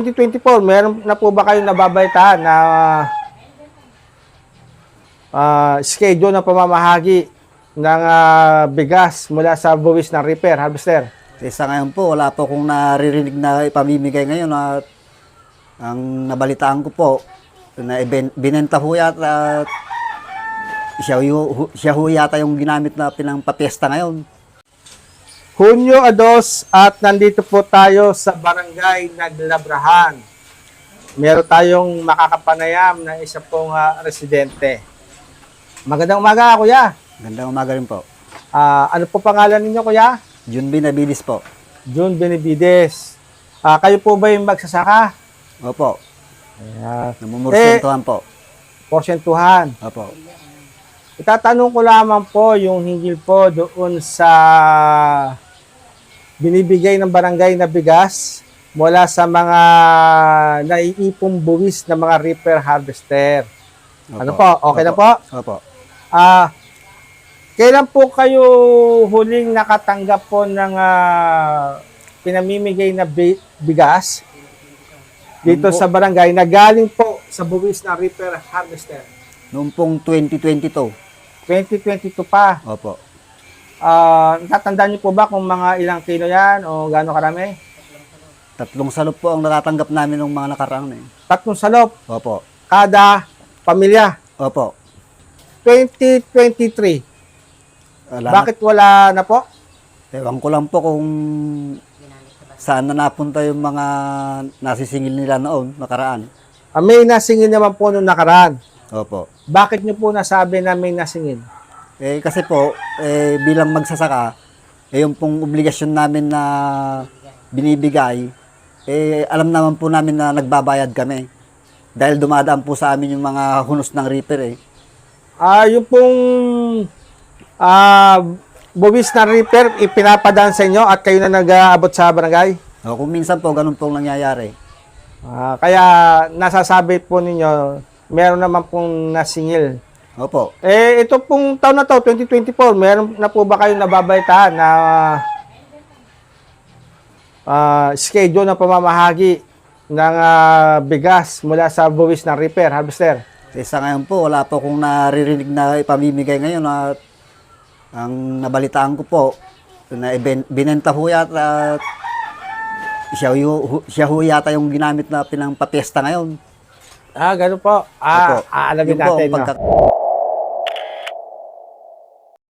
2024, meron na po ba kayong nababalitaan na ah, schedule ng pamamahagi ng ah, bigas mula sa buwis ng repair, harvester? Sa ngayon po, wala po akong naririnig na ipamimigay ngayon at ang nabalitaan ko po, na binenta ho yata at siya, siya ho yata yung ginamit na pinangpapiesta ngayon. Hunyo Ados at nandito po tayo sa Barangay Naglabrahan. Meron tayong makakapanayam na isa pong ah, residente. Magandang umaga, kuya. Gandang umaga rin po. Ah, ano po pangalan ninyo, kuya? June Binabilis po. June Benavides. Ah, kayo po ba yung magsasaka? Opo, Ayan. namumursentuhan po. Porsyentuhan. Opo. Itatanong ko lamang po yung hinggil po doon sa binibigay ng barangay na bigas mula sa mga naiipong buwis ng mga reaper harvester. Opo. Ano po? Okay na Opo. po? Opo. Ah, kailan po kayo huling nakatanggap po ng ah, pinamimigay na bi- bigas dito Ano sa barangay na galing po sa buwis ng reaper harvester? Noong pong 2022. 2022 pa. Opo. Ah, natatandaan niyo po ba kung mga ilang kilo yan o gaano karami? Tatlong salop po ang natatanggap namin ng mga nakaraan eh. Tatlong salop Opo. kada pamilya. Opo. 2023. Wala na- Bakit wala na po? Ewan ko lang po kung saan na napunta yung mga nasisingil nila noon, nakaraan. Ah, may nasingil naman po nung nakaraan. Opo. Bakit niyo po nasabi na may nasingil? Eh, kasi po, eh, bilang magsasaka, eh, yung pong obligasyon namin na binibigay, eh, alam naman po namin na nagbabayad kami. Dahil dumadaan po sa amin yung mga hunos ng reaper eh. Ah, yung pong ah buwis na repair ipinapadaan sa inyo at kayo na nag-aabot sa barangay? O, kung minsan po, ganun pong nangyayari. Ah, kaya nasasabi po ninyo, meron naman pong nasingil. Opo. Eh, ito pong taon na to, 2024, meron na po ba kayong nababalitaan na ah, schedule ng pamamahagi ng ah, bigas mula sa buwis ng repair, harvester? Sa ngayon po, wala po akong naririnig na ipamimigay ngayon at ang nabalitaan ko po, na binenta ho yata at siya, hu- siya ho yata yung ginamit na pinangpapiesta ngayon. Ah, ganun po. Ah, Opo. aalamin Yun po natin. no? pagka-